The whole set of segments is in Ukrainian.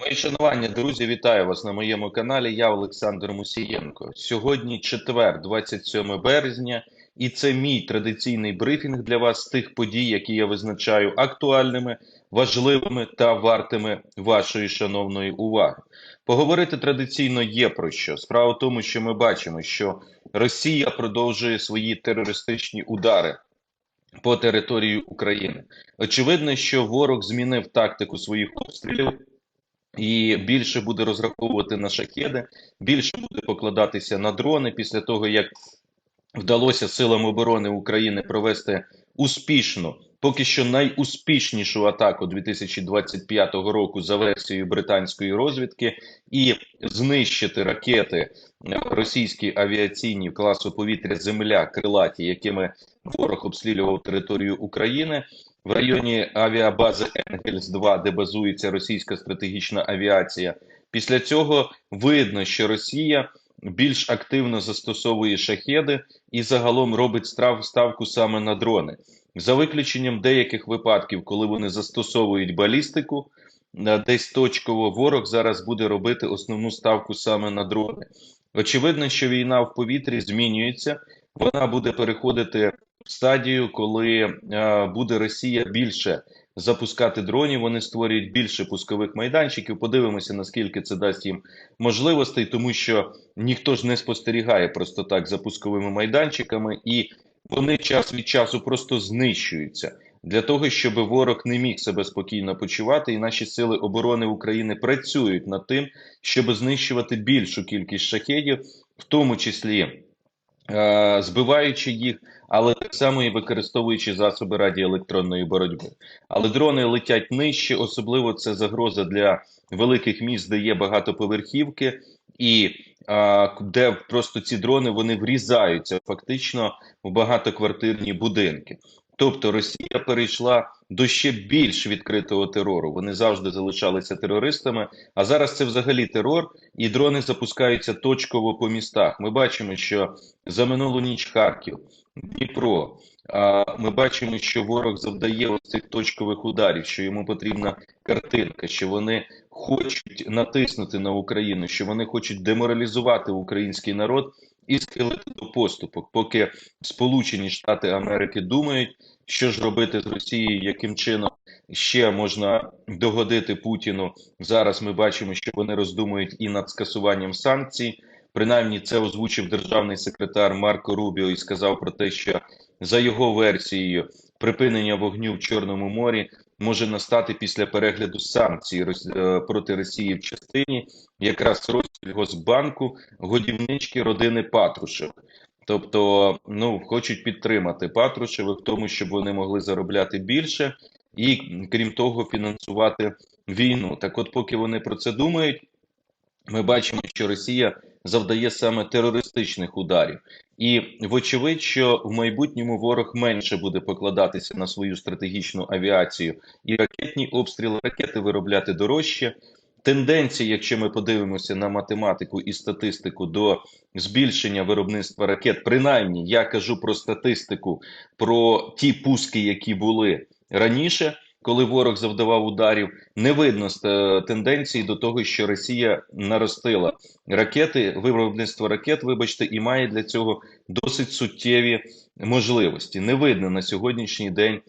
Мої шанування, друзі, вітаю вас на моєму каналі. Я Олександр Мусієнко. Сьогодні четвер, 27 березня, і це мій традиційний брифінг для вас з тих подій, які я визначаю актуальними, важливими та вартими вашої шановної уваги. Поговорити традиційно є про що. Справа в тому, що ми бачимо, що Росія продовжує свої терористичні удари. По території України очевидно, що ворог змінив тактику своїх обстрілів і більше буде розраховувати на шахеди, більше буде покладатися на дрони після того, як вдалося силам оборони України провести успішну, поки що найуспішнішу атаку 2025 року за версією британської розвідки, і знищити ракети російські авіаційні класу повітря Земля крилаті, якими ворог обстрілював територію України в районі авіабази Енгельс 2 де базується російська стратегічна авіація. Після цього видно, що Росія більш активно застосовує шахеди і загалом робить ставку саме на дрони, за виключенням деяких випадків, коли вони застосовують балістику. Десь точково ворог зараз буде робити основну ставку саме на дрони. Очевидно, що війна в повітрі змінюється, вона буде переходити в стадію, коли е, буде Росія більше запускати дронів. Вони створюють більше пускових майданчиків. Подивимося, наскільки це дасть їм можливостей, тому що ніхто ж не спостерігає просто так за пусковими майданчиками, і вони час від часу просто знищуються. Для того щоб ворог не міг себе спокійно почувати, і наші сили оборони України працюють над тим, щоб знищувати більшу кількість шахедів, в тому числі збиваючи їх, але так само і використовуючи засоби радіоелектронної боротьби. Але дрони летять нижче, особливо це загроза для великих міст, де є багатоповерхівки, і а, де просто ці дрони вони врізаються фактично в багатоквартирні будинки. Тобто Росія перейшла до ще більш відкритого терору. Вони завжди залишалися терористами. А зараз це взагалі терор, і дрони запускаються точково по містах. Ми бачимо, що за минулу ніч Харків, Дніпро. А ми бачимо, що ворог завдає ось цих точкових ударів, що йому потрібна картинка, що вони хочуть натиснути на Україну, що вони хочуть деморалізувати український народ і схилити до поступок, поки Сполучені Штати Америки думають, що ж робити з Росією, яким чином ще можна догодити Путіну. Зараз ми бачимо, що вони роздумують і над скасуванням санкцій. Принаймні, це озвучив державний секретар Марко Рубіо і сказав про те, що за його версією припинення вогню в Чорному морі може настати після перегляду санкцій е, проти Росії в частині якраз Россельгосбанку годівнички родини Патрушевих. Тобто, ну хочуть підтримати Патрушевих в тому, щоб вони могли заробляти більше, і крім того, фінансувати війну. Так, от, поки вони про це думають, ми бачимо, що Росія завдає саме терористичних ударів, і вочевидь, що в майбутньому ворог менше буде покладатися на свою стратегічну авіацію і ракетні обстріли ракети виробляти дорожче. Тенденції, якщо ми подивимося на математику і статистику до збільшення виробництва ракет, принаймні я кажу про статистику, про ті пуски, які були раніше коли ворог завдавав ударів, не видно тенденції до того, що Росія наростила ракети, виробництво ракет, вибачте, і має для цього досить суттєві можливості. Не видно на сьогоднішній день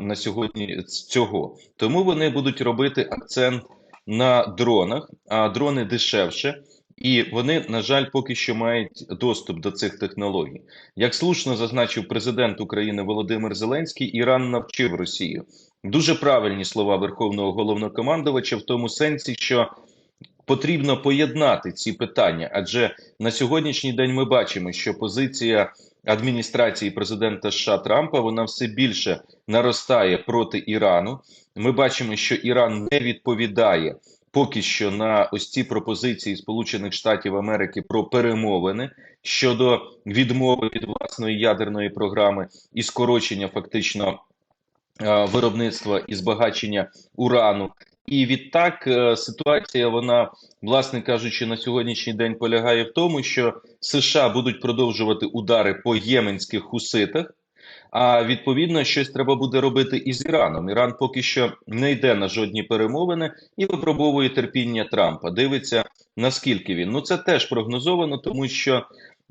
на сьогодні цього. Тому вони будуть робити акцент на дронах, а дрони дешевше. І вони, на жаль, поки що мають доступ до цих технологій. Як слушно зазначив президент України Володимир Зеленський, Іран навчив Росію Дуже правильні слова Верховного головнокомандувача в тому сенсі, що потрібно поєднати ці питання, адже на сьогоднішній день ми бачимо, що позиція адміністрації президента США Трампа вона все більше наростає проти Ірану. Ми бачимо, що Іран не відповідає поки що на ось ці пропозиції Сполучених Штатів Америки про перемовини щодо відмови від власної ядерної програми і скорочення фактично. Е, виробництва і збагачення урану. І відтак е, ситуація, вона, власне кажучи, на сьогоднішній день полягає в тому, що США будуть продовжувати удари по єменських хуситах, А відповідно, щось треба буде робити і з Іраном. Іран поки що не йде на жодні перемовини і випробовує терпіння Трампа. Дивиться наскільки він. Ну це теж прогнозовано, тому що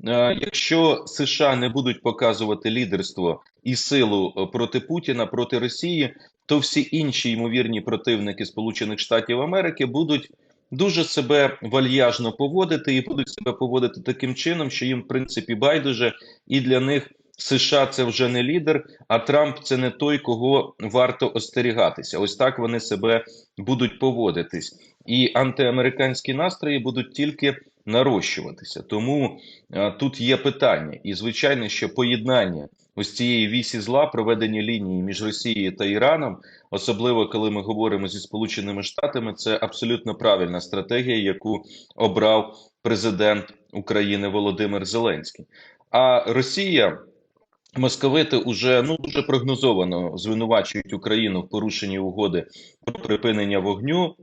е, якщо США не будуть показувати лідерство і силу е, проти Путіна проти Росії, то всі інші ймовірні противники Сполучених Штатів Америки будуть дуже себе вальяжно поводити і будуть себе поводити таким чином, що їм в принципі байдуже, і для них США це вже не лідер, а Трамп це не той, кого варто остерігатися. Ось так вони себе будуть поводитись, і антиамериканські настрої будуть тільки нарощуватися. Тому а, тут є питання, і звичайно, що поєднання ось цієї вісі зла, проведення лінії між Росією та Іраном, особливо коли ми говоримо зі Сполученими Штатами, це абсолютно правильна стратегія, яку обрав президент України Володимир Зеленський. А Росія. Московити уже ну дуже прогнозовано звинувачують Україну в порушенні угоди про припинення вогню.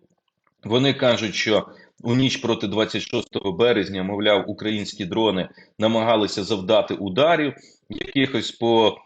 Вони кажуть, що у ніч проти 26 березня, мовляв, українські дрони намагалися завдати ударів якихось по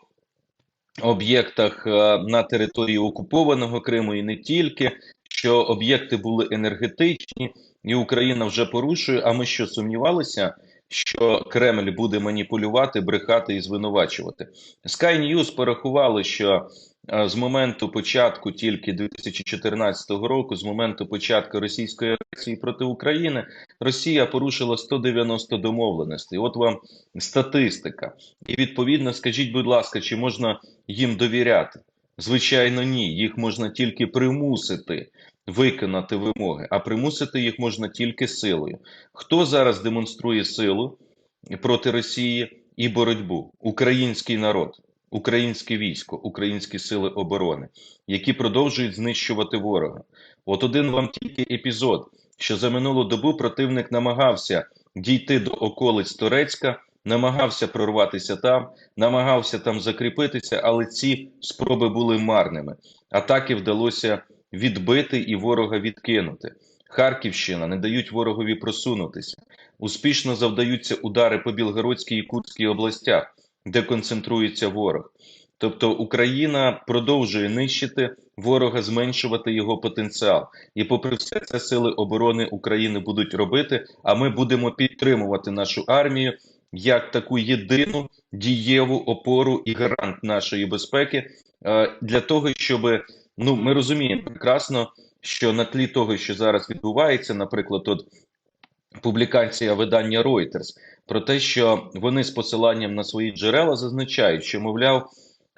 об'єктах е, на території окупованого Криму і не тільки, що об'єкти були енергетичні, і Україна вже порушує. А ми що сумнівалися? Що Кремль буде маніпулювати, брехати і звинувачувати. Sky News порахували, що е, з моменту початку тільки 2014 року, з моменту початку російської агресії проти України, Росія порушила 190 домовленостей. От вам статистика. І відповідно, скажіть, будь ласка, чи можна їм довіряти? Звичайно, ні. Їх можна тільки примусити виконати вимоги, а примусити їх можна тільки силою. Хто зараз демонструє силу проти Росії і боротьбу? Український народ, українське військо, українські сили оборони, які продовжують знищувати ворога. От один вам тільки епізод, що за минулу добу противник намагався дійти до околиць Турецька. Намагався прорватися там, намагався там закріпитися, але ці спроби були марними. Атаки вдалося відбити і ворога відкинути. Харківщина не дають ворогові просунутися. Успішно завдаються удари по Білгородській і Курській областях, де концентрується ворог. Тобто Україна продовжує нищити ворога, зменшувати його потенціал. І, попри все, це сили оборони України будуть робити. А ми будемо підтримувати нашу армію як таку єдину дієву опору і гарант нашої безпеки е, для того, щоб ну ми розуміємо прекрасно, що на тлі того, що зараз відбувається, наприклад, от публікація видання Reuters про те, що вони з посиланням на свої джерела зазначають, що мовляв.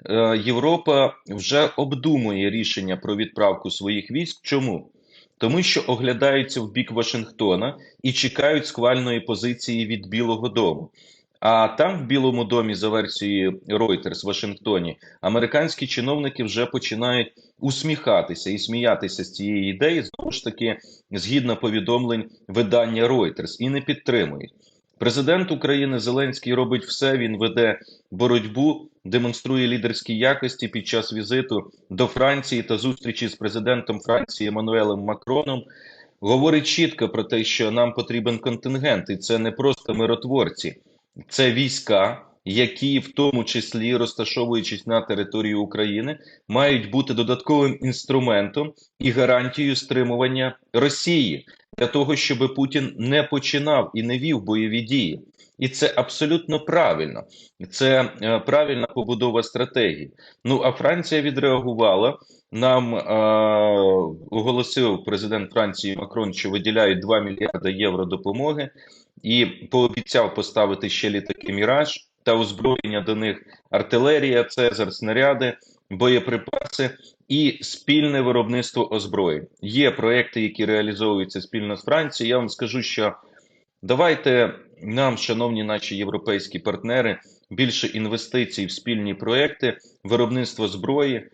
Е, Європа вже обдумує рішення про відправку своїх військ. Чому? Тому що оглядаються в бік Вашингтона і чекають схвальної позиції від Білого Дому. А там, в Білому домі, за версією Reuters в Вашингтоні, американські чиновники вже починають усміхатися і сміятися з цієї ідеї, знову ж таки, згідно повідомлень видання Reuters, і не підтримують. Президент України Зеленський робить все. Він веде боротьбу, демонструє лідерські якості під час візиту до Франції та зустрічі з президентом Франції Еммануелем Макроном. Говорить чітко про те, що нам потрібен контингент, і це не просто миротворці, це війська, які в тому числі розташовуючись на території України, мають бути додатковим інструментом і гарантією стримування Росії для того, щоб Путін не починав і не вів бойові дії. І це абсолютно правильно, це е, правильна побудова стратегії. Ну а Франція відреагувала. Нам е, оголосив президент Франції Макрон, що виділяють 2 мільярди євро допомоги, і пообіцяв поставити ще літаки Міраж та озброєння до них артилерія, Цезар, снаряди, боєприпаси і спільне виробництво озброєнь. Є проекти, які реалізовуються спільно з Францією. Я вам скажу, що давайте нам, шановні наші європейські партнери, більше інвестицій в спільні проекти, виробництво зброї,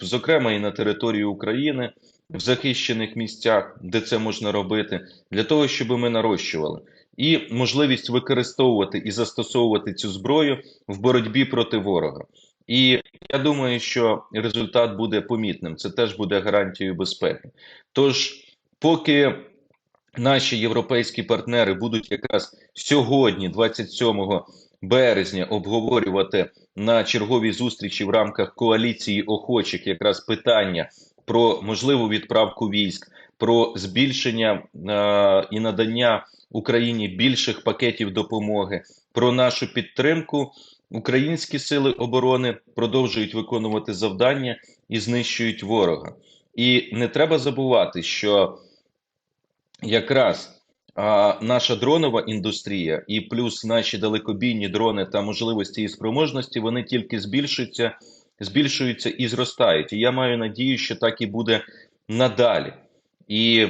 зокрема і на території України. В захищених місцях, де це можна робити, для того, щоб ми нарощували і можливість використовувати і застосовувати цю зброю в боротьбі проти ворога. І я думаю, що результат буде помітним. Це теж буде гарантією безпеки. Тож, поки наші європейські партнери будуть якраз сьогодні, 27 березня обговорювати на черговій зустрічі в рамках коаліції охочих якраз питання про можливу відправку військ, про збільшення е, і надання Україні більших пакетів допомоги, про нашу підтримку. Українські сили оборони продовжують виконувати завдання і знищують ворога. І не треба забувати, що якраз а, наша дронова індустрія і плюс наші далекобійні дрони та можливості і спроможності вони тільки збільшуються, збільшуються і зростають. І я маю надію, що так і буде надалі. І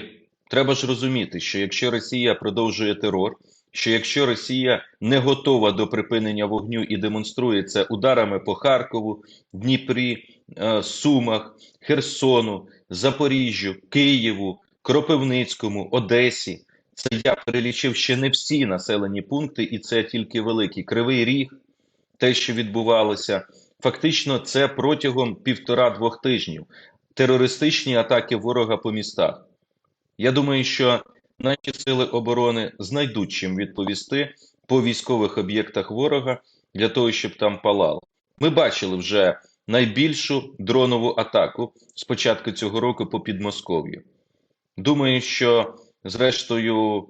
треба ж розуміти, що якщо Росія продовжує терор, що якщо Росія не готова до припинення вогню і демонструє це ударами по Харкову, Дніпрі, е, Сумах, Херсону, Запоріжжю, Києву, Кропивницькому, Одесі, це я перелічив ще не всі населені пункти, і це тільки великий Кривий Ріг, те, що відбувалося, фактично, це протягом півтора-двох тижнів терористичні атаки ворога по містах. Я думаю, що наші сили оборони знайдуть чим відповісти по військових об'єктах ворога для того, щоб там палало. Ми бачили вже найбільшу дронову атаку з початку цього року по Підмосков'ю. Думаю, що зрештою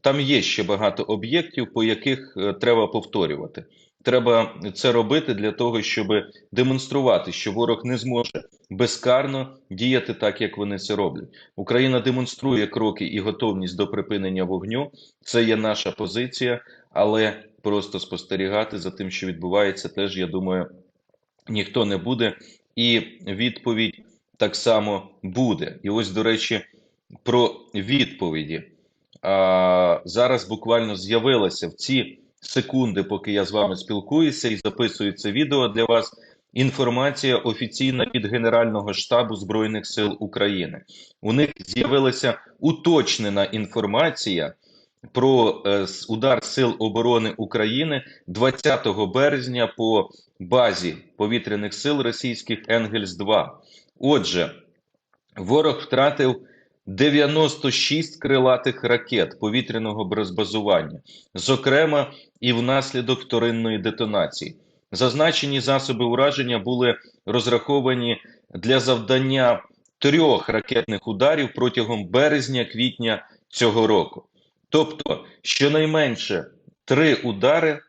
там є ще багато об'єктів, по яких е, треба повторювати. Треба це робити для того, щоб демонструвати, що ворог не зможе безкарно діяти так, як вони це роблять. Україна демонструє кроки і готовність до припинення вогню. Це є наша позиція, але просто спостерігати за тим, що відбувається, теж я думаю, ніхто не буде. І відповідь так само буде. І ось, до речі, про відповіді. А, Зараз буквально з'явилася в ці секунди, поки я з вами спілкуюся і записую це відео для вас. Інформація офіційна від Генерального штабу Збройних сил України. У них з'явилася уточнена інформація про е, удар Сил оборони України 20 березня по базі повітряних сил російських Енгельс 2 Отже, ворог втратив 96 крилатих ракет повітряного розбазування, зокрема і внаслідок вторинної детонації. Зазначені засоби ураження були розраховані для завдання трьох ракетних ударів протягом березня-квітня цього року. Тобто, щонайменше три удари е,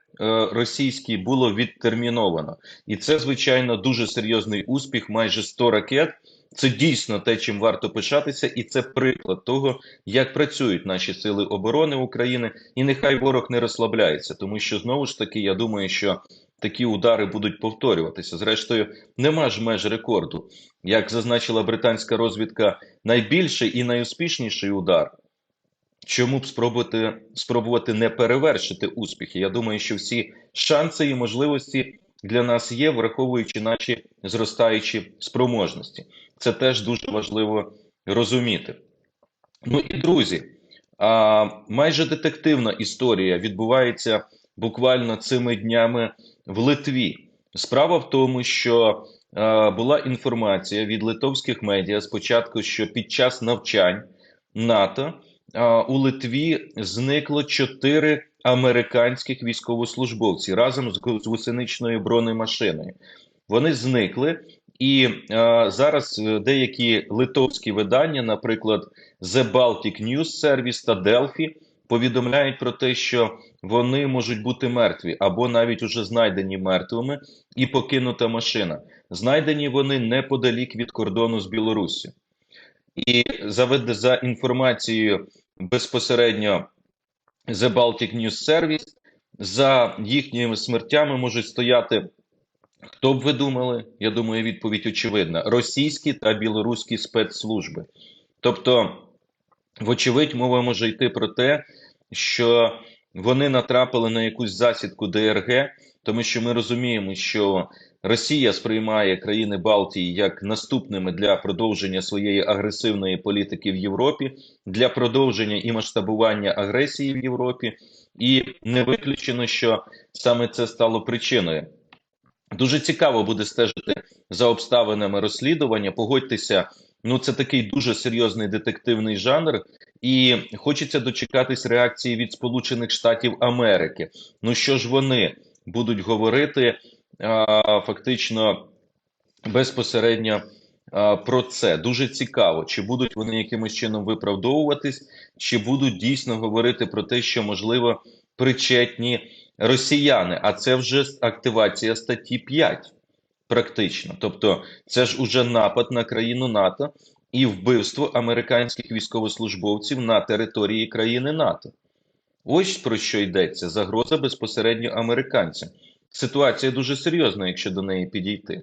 російські було відтерміновано, і це звичайно дуже серйозний успіх. Майже 100 ракет. Це дійсно те, чим варто пишатися, і це приклад того, як працюють наші сили оборони України, і нехай ворог не розслабляється, тому що знову ж таки я думаю, що такі удари будуть повторюватися. Зрештою, нема ж меж рекорду. Як зазначила британська розвідка, найбільший і найуспішніший удар. Чому б спробувати спробувати не перевершити успіхи? Я думаю, що всі шанси і можливості для нас є, враховуючи наші зростаючі спроможності. Це теж дуже важливо розуміти. Ну і друзі, майже детективна історія відбувається буквально цими днями в Литві. Справа в тому, що була інформація від литовських медіа спочатку, що під час навчань НАТО у Литві зникло чотири американських військовослужбовці разом з гусеничною бронемашиною. Вони зникли, і е, зараз деякі литовські видання, наприклад, The Baltic News Service та Delphi, повідомляють про те, що вони можуть бути мертві або навіть уже знайдені мертвими і покинута машина. Знайдені вони неподалік від кордону з Білоруссю. І за, за інформацією безпосередньо The Baltic News Service, за їхніми смертями можуть стояти. Хто б ви думали? Я думаю, відповідь очевидна: російські та білоруські спецслужби. Тобто, вочевидь, мова може йти про те, що вони натрапили на якусь засідку ДРГ, тому що ми розуміємо, що Росія сприймає країни Балтії як наступними для продовження своєї агресивної політики в Європі, для продовження і масштабування агресії в Європі, і не виключено, що саме це стало причиною. Дуже цікаво буде стежити за обставинами розслідування. Погодьтеся, Ну, це такий дуже серйозний детективний жанр, і хочеться дочекатись реакції від Сполучених Штатів Америки. Ну що ж вони будуть говорити а, фактично безпосередньо а, про це? Дуже цікаво, чи будуть вони якимось чином виправдовуватись, чи будуть дійсно говорити про те, що можливо причетні росіяни, а це вже активація статті 5 практично. Тобто, це ж уже напад на країну НАТО і вбивство американських військовослужбовців на території країни НАТО. Ось про що йдеться: загроза безпосередньо американцям. Ситуація дуже серйозна, якщо до неї підійти.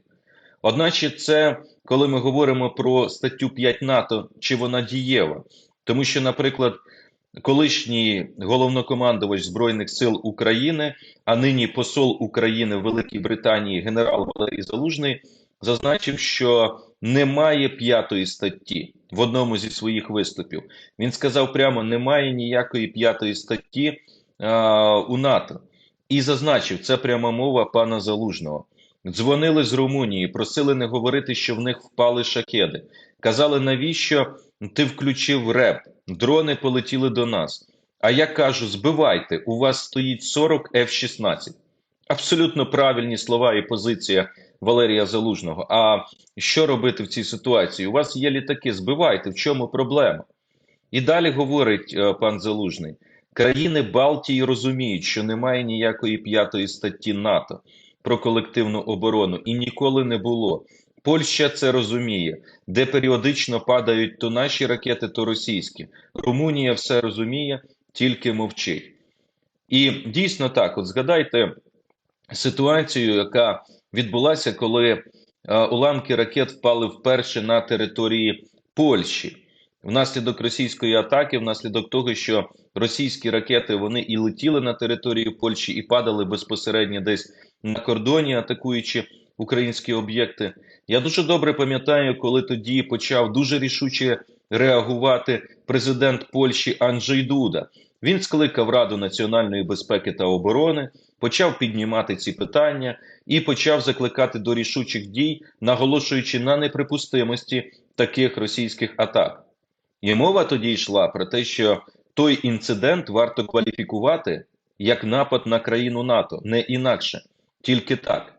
Одначе, це коли ми говоримо про статтю 5 НАТО, чи вона дієва, тому що, наприклад, колишній головнокомандувач Збройних сил України, а нині посол України в Великій Британії генерал Валерій Залужний зазначив, що немає п'ятої статті в одному зі своїх виступів. Він сказав прямо: немає ніякої п'ятої статті а, у НАТО. І зазначив, це пряма мова пана Залужного. Дзвонили з Румунії, просили не говорити, що в них впали шахеди. Казали, навіщо ти включив реп? Дрони полетіли до нас. А я кажу: збивайте, у вас стоїть 40 F-16. Абсолютно правильні слова і позиція Валерія Залужного. А що робити в цій ситуації? У вас є літаки, збивайте, в чому проблема? І далі говорить е, пан Залужний: країни Балтії розуміють, що немає ніякої п'ятої статті НАТО про колективну оборону і ніколи не було. Польща це розуміє, де періодично падають то наші ракети, то російські. Румунія все розуміє, тільки мовчить. І дійсно так: от згадайте ситуацію, яка відбулася, коли е, уламки ракет впали вперше на території Польщі. Внаслідок російської атаки, внаслідок того, що російські ракети вони і летіли на територію Польщі, і падали безпосередньо десь на кордоні, атакуючи українські об'єкти. Я дуже добре пам'ятаю, коли тоді почав дуже рішуче реагувати президент Польщі Анджей Дуда. Він скликав Раду національної безпеки та оборони, почав піднімати ці питання і почав закликати до рішучих дій, наголошуючи на неприпустимості таких російських атак. І мова тоді йшла про те, що той інцидент варто кваліфікувати як напад на країну НАТО, не інакше, тільки так.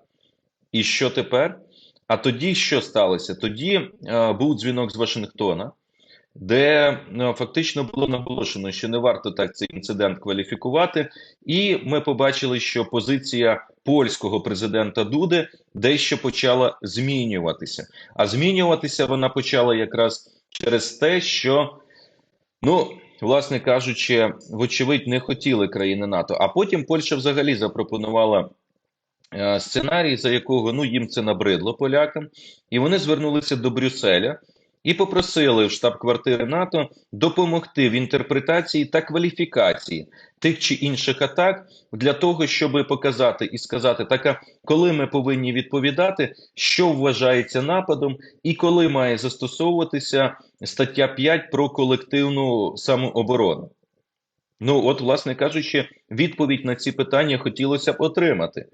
І що тепер? А тоді що сталося? Тоді е, був дзвінок з Вашингтона, де е, фактично було наголошено, що не варто так цей інцидент кваліфікувати, і ми побачили, що позиція польського президента Дуди дещо почала змінюватися. А змінюватися вона почала якраз через те, що, ну, власне кажучи, вочевидь, не хотіли країни НАТО. А потім Польща взагалі запропонувала. Е, сценарій, за якого ну їм це набридло полякам, і вони звернулися до Брюсселя і попросили в штаб-квартири НАТО допомогти в інтерпретації та кваліфікації тих чи інших атак для того, щоб показати і сказати, так а коли ми повинні відповідати, що вважається нападом, і коли має застосовуватися стаття 5 про колективну самооборону. Ну, от, власне кажучи, відповідь на ці питання хотілося б отримати.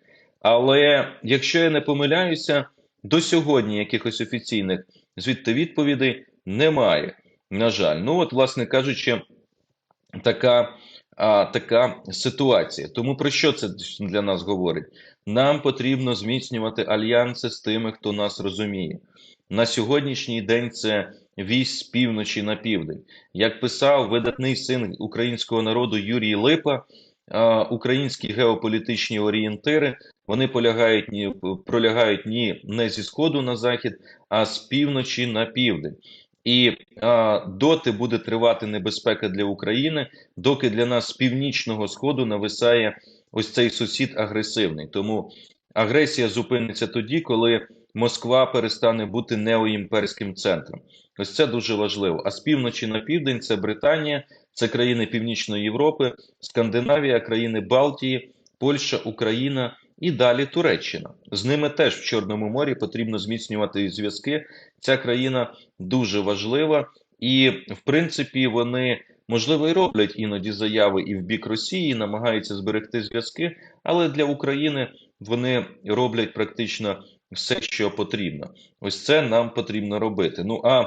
Але якщо я не помиляюся, до сьогодні якихось офіційних звідти відповідей немає. На жаль, ну от, власне кажучи, така а, така ситуація. Тому про що це для нас говорить? Нам потрібно зміцнювати альянси з тими, хто нас розуміє. На сьогоднішній день це вісь з півночі на південь. Як писав видатний син українського народу Юрій Липа, українські геополітичні орієнтири вони полягають ні пролягають ні не зі сходу на захід, а з півночі на південь. І а, доти буде тривати небезпека для України, доки для нас з північного сходу нависає ось цей сусід агресивний. Тому агресія зупиниться тоді, коли Москва перестане бути неоімперським центром. Ось це дуже важливо. А з півночі на південь це Британія, це країни Північної Європи, Скандинавія, країни Балтії, Польща, Україна і далі Туреччина. З ними теж в Чорному морі потрібно зміцнювати зв'язки. Ця країна дуже важлива, і в принципі вони можливо і роблять іноді заяви і в бік Росії, намагаються зберегти зв'язки, але для України вони роблять практично все, що потрібно. Ось це нам потрібно робити. Ну а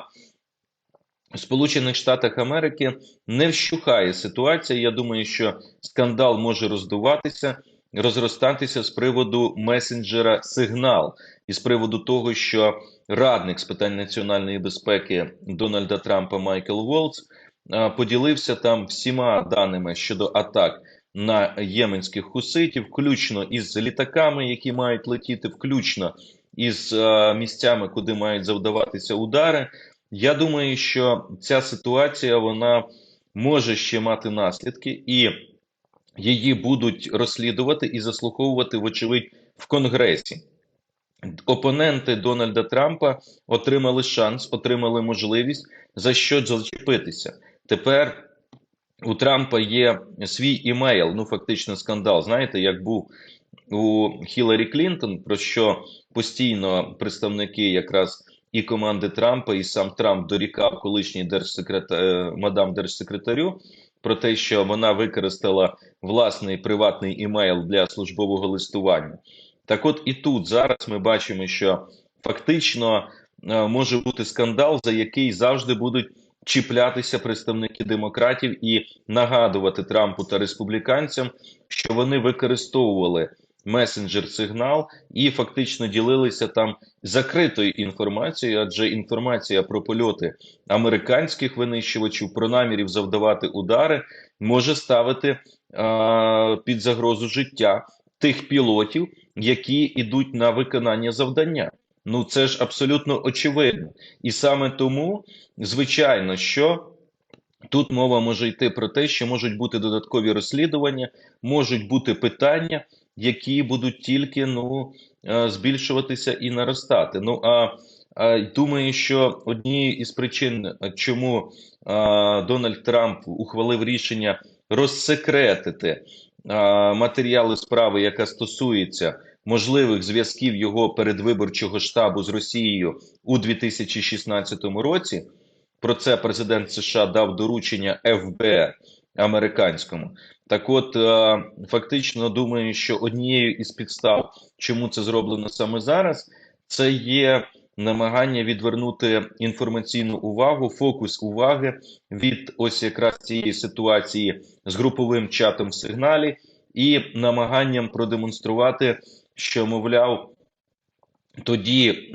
в Сполучених Штатах Америки не вщухає ситуація. Я думаю, що скандал може роздуватися, розростатися з приводу месенджера сигнал і з приводу того, що радник з питань національної безпеки Дональда Трампа Майкл Волц поділився там всіма даними щодо атак на єменських хуситів, включно із літаками, які мають летіти, включно із місцями, куди мають завдаватися удари. Я думаю, що ця ситуація вона може ще мати наслідки, і її будуть розслідувати і заслуховувати, вочевидь, в Конгресі. Опоненти Дональда Трампа отримали шанс, отримали можливість за що зачепитися. Тепер у Трампа є свій імейл, ну фактично скандал. Знаєте, як був у Хіларі Клінтон, про що постійно представники якраз і команди Трампа, і сам Трамп дорікав колишній держсекретар мадам держсекретарю про те, що вона використала власний приватний імейл для службового листування. Так, от і тут зараз ми бачимо, що фактично е, може бути скандал, за який завжди будуть чіплятися представники демократів і нагадувати Трампу та республіканцям, що вони використовували месенджер сигнал і фактично ділилися там закритою інформацією, адже інформація про польоти американських винищувачів, про намірів завдавати удари, може ставити е, під загрозу життя тих пілотів, які йдуть на виконання завдання. Ну це ж абсолютно очевидно, і саме тому, звичайно, що тут мова може йти про те, що можуть бути додаткові розслідування, можуть бути питання, які будуть тільки ну е, збільшуватися і наростати. Ну а Думаю, що однією із причин, чому Дональд Трамп ухвалив рішення розсекретити матеріали справи, яка стосується можливих зв'язків його передвиборчого штабу з Росією у 2016 році. Про це президент США дав доручення ФБР американському. Так, от фактично думаю, що однією із підстав, чому це зроблено саме зараз, це є намагання відвернути інформаційну увагу, фокус уваги від ось якраз цієї ситуації з груповим чатом в сигналі і намаганням продемонструвати, що мовляв. Тоді,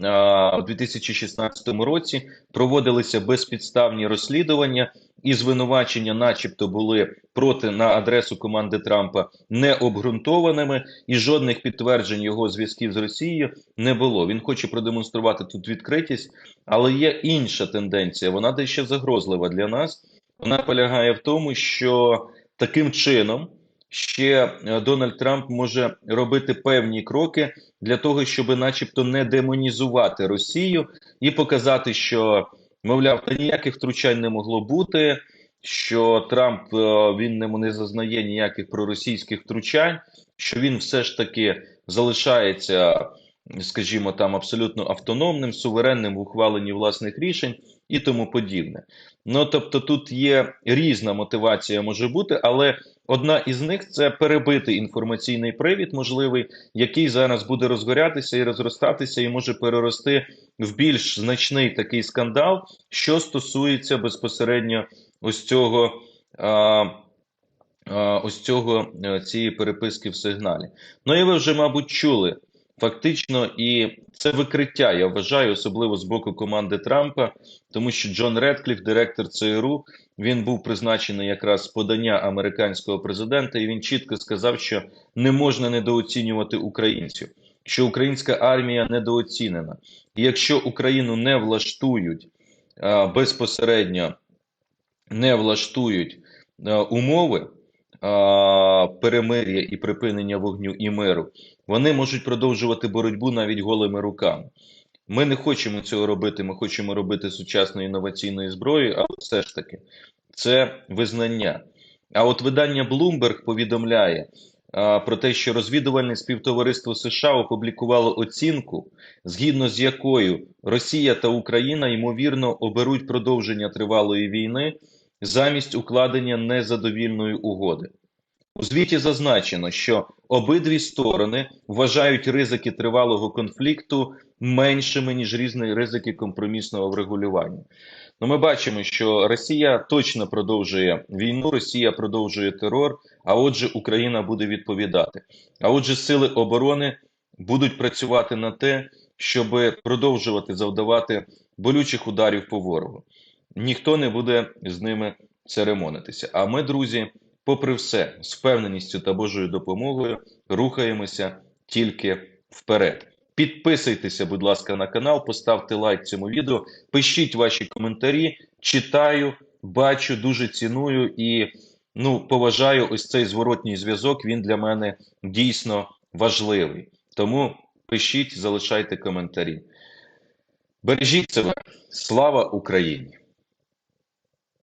у 2016 році, проводилися безпідставні розслідування і звинувачення, начебто, були проти на адресу команди Трампа необґрунтованими, і жодних підтверджень його зв'язків з Росією не було. Він хоче продемонструвати тут відкритість, але є інша тенденція. Вона дещо загрозлива для нас. Вона полягає в тому, що таким чином. Ще е, Дональд Трамп може робити певні кроки для того, щоб, начебто, не демонізувати Росію і показати, що Мовляв, та ніяких втручань не могло бути. Що Трамп е, він не, не зазнає ніяких проросійських втручань, що він все ж таки залишається, скажімо, там абсолютно автономним, суверенним в ухваленні власних рішень і тому подібне. Ну тобто, тут є різна мотивація, може бути, але одна із них це перебити інформаційний привід, можливий, який зараз буде розгорятися і розростатися, і може перерости в більш значний такий скандал, що стосується безпосередньо ось цього. А, Ось цього е, цієї переписки в сигналі. Ну і ви вже, мабуть, чули фактично, і це викриття, я вважаю, особливо з боку команди Трампа, тому що Джон Редкліф, директор ЦРУ, він був призначений якраз подання американського президента, і він чітко сказав, що не можна недооцінювати українців, що українська армія недооцінена. І якщо Україну не влаштують а, безпосередньо не влаштують а, умови перемир'я і припинення вогню і миру, вони можуть продовжувати боротьбу навіть голими руками. Ми не хочемо цього робити. Ми хочемо робити сучасною інноваційною зброєю, але все ж таки це визнання. А от видання Bloomberg повідомляє а, про те, що розвідувальне співтовариство США опублікувало оцінку, згідно з якою Росія та Україна ймовірно оберуть продовження тривалої війни замість укладення незадовільної угоди. У звіті зазначено, що обидві сторони вважають ризики тривалого конфлікту меншими ніж різні ризики компромісного врегулювання. Ну, ми бачимо, що Росія точно продовжує війну, Росія продовжує терор. А отже, Україна буде відповідати. А отже, сили оборони будуть працювати на те, щоб продовжувати завдавати болючих ударів по ворогу. Ніхто не буде з ними церемонитися. А ми, друзі, попри все, з впевненістю та Божою допомогою рухаємося тільки вперед. Підписуйтеся, будь ласка, на канал, поставте лайк цьому відео, пишіть ваші коментарі, читаю, бачу, дуже ціную і ну, поважаю ось цей зворотній зв'язок. Він для мене дійсно важливий. Тому пишіть, залишайте коментарі. Бережіть себе. Слава Україні!